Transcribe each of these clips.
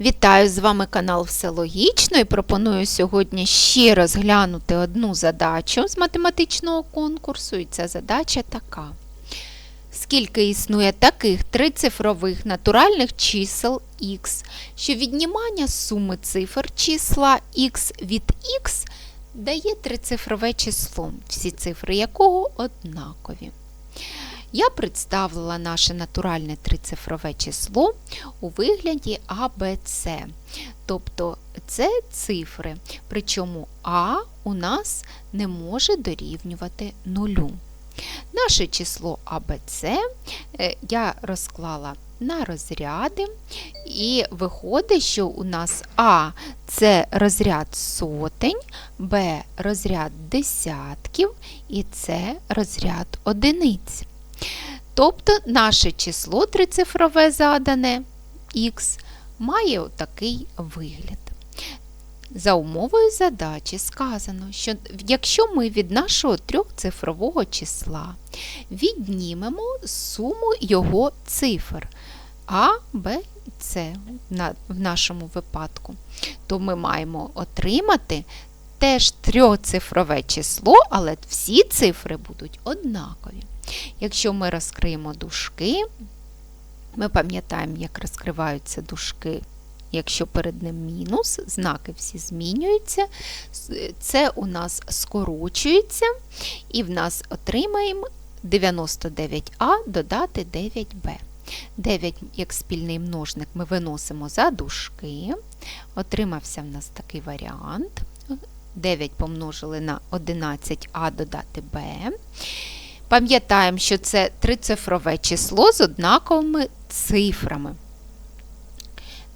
Вітаю з вами канал Все Логічно і пропоную сьогодні ще розглянути одну задачу з математичного конкурсу. І ця задача така. Скільки існує таких трицифрових натуральних чисел х, що віднімання суми цифр числа х від х дає трицифрове число, всі цифри якого однакові. Я представила наше натуральне трицифрове число у вигляді АБЦ. Тобто це цифри, причому А у нас не може дорівнювати нулю. Наше число АБЦ е, я розклала на розряди, і виходить, що у нас А це розряд сотень, Б розряд десятків і С розряд одиниць. Тобто наше число трицифрове задане х має отакий вигляд. За умовою задачі сказано, що якщо ми від нашого трьохцифрового числа віднімемо суму його цифр А, Б і С в нашому випадку, то ми маємо отримати теж трьохцифрове число, але всі цифри будуть однакові. Якщо ми розкриємо дужки, ми пам'ятаємо, як розкриваються дужки. Якщо перед ним мінус, знаки всі змінюються, це у нас скорочується, і в нас отримаємо 99а додати 9b. 9 як спільний множник ми виносимо за дужки. Отримався в нас такий варіант. 9 помножили на 11а додати b. Пам'ятаємо, що це трицифрове число з однаковими цифрами.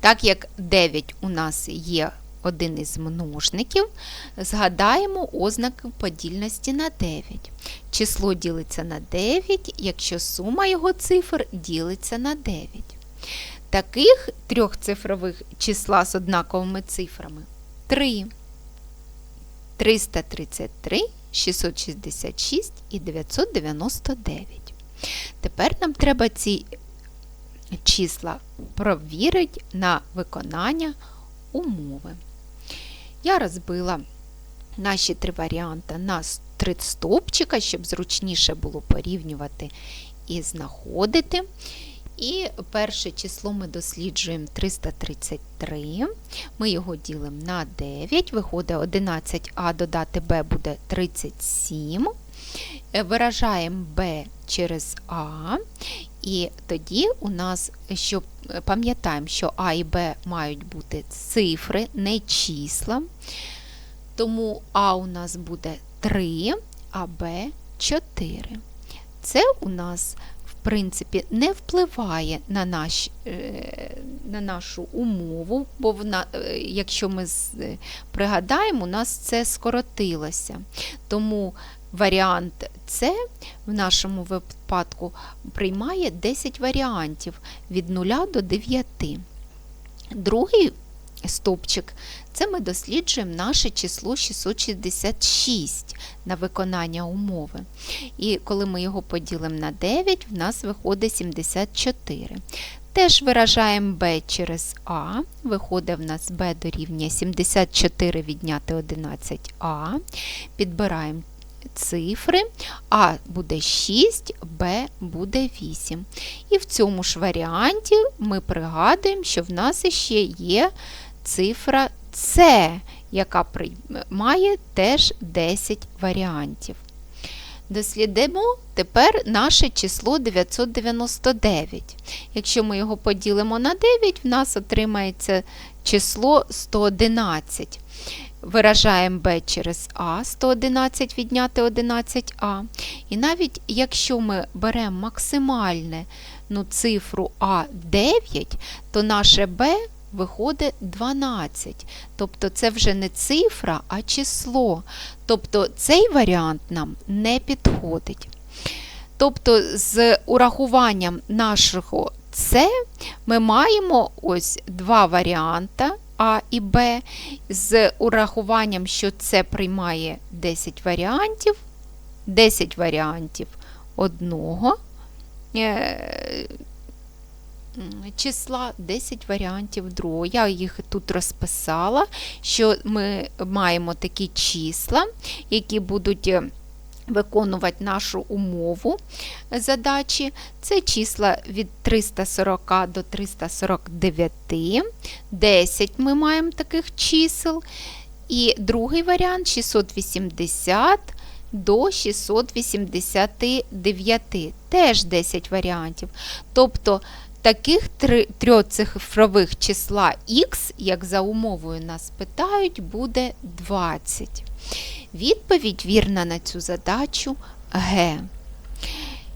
Так як 9 у нас є один із множників, згадаємо ознаки подільності на 9. Число ділиться на 9, якщо сума його цифр ділиться на 9. Таких трьохцифрових числа з однаковими цифрами 3. 333, 666 і 999. Тепер нам треба ці числа провірити на виконання умови. Я розбила наші три варіанти на три стовпчика, щоб зручніше було порівнювати і знаходити. І перше число ми досліджуємо 333. Ми його ділимо на 9, виходить 11а додати b буде 37. Виражаємо b через А. І тоді у нас, що пам'ятаємо, що А і Б мають бути цифри, не числа. Тому А у нас буде 3, а Б 4. Це у нас принципі, не впливає на наш, на нашу умову, бо вона, якщо ми пригадаємо, у нас це скоротилося. Тому варіант С в нашому випадку приймає 10 варіантів від 0 до 9. Другий стовпчик це ми досліджуємо наше число 666 на виконання умови. І коли ми його поділимо на 9, в нас виходить 74. Теж виражаємо b через А, виходить в нас b дорівнює 74 відняти 11а. Підбираємо цифри, А буде 6, Б буде 8. І в цьому ж варіанті ми пригадуємо, що в нас ще є цифра С, яка має теж 10 варіантів. Дослідимо тепер наше число 999. Якщо ми його поділимо на 9, в нас отримається число 111. Виражаємо b через А, 111 відняти 11а. І навіть якщо ми беремо максимальну ну, цифру А9, то наше b виходить 12. Тобто це вже не цифра, а число. Тобто цей варіант нам не підходить. Тобто, з урахуванням нашого С ми маємо ось два варіанти. А і Б з урахуванням, що це приймає 10 варіантів, 10 варіантів одного, числа 10 варіантів другого. Я їх тут розписала, що ми маємо такі числа, які будуть е, виконувати нашу умову задачі. Це числа від 340 до 349. 10 ми маємо таких чисел. І другий варіант 680 до 689. Теж 10 варіантів. Тобто таких трьоцифрових числа х, як за умовою нас питають, буде 20. Відповідь вірна на цю задачу Г.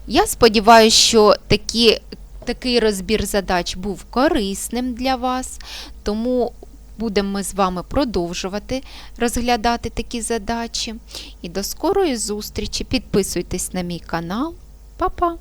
Я сподіваюся, що такі, такий розбір задач був корисним для вас, тому будемо ми з вами продовжувати розглядати такі задачі. І до скорої зустрічі. Підписуйтесь на мій канал. Па-па!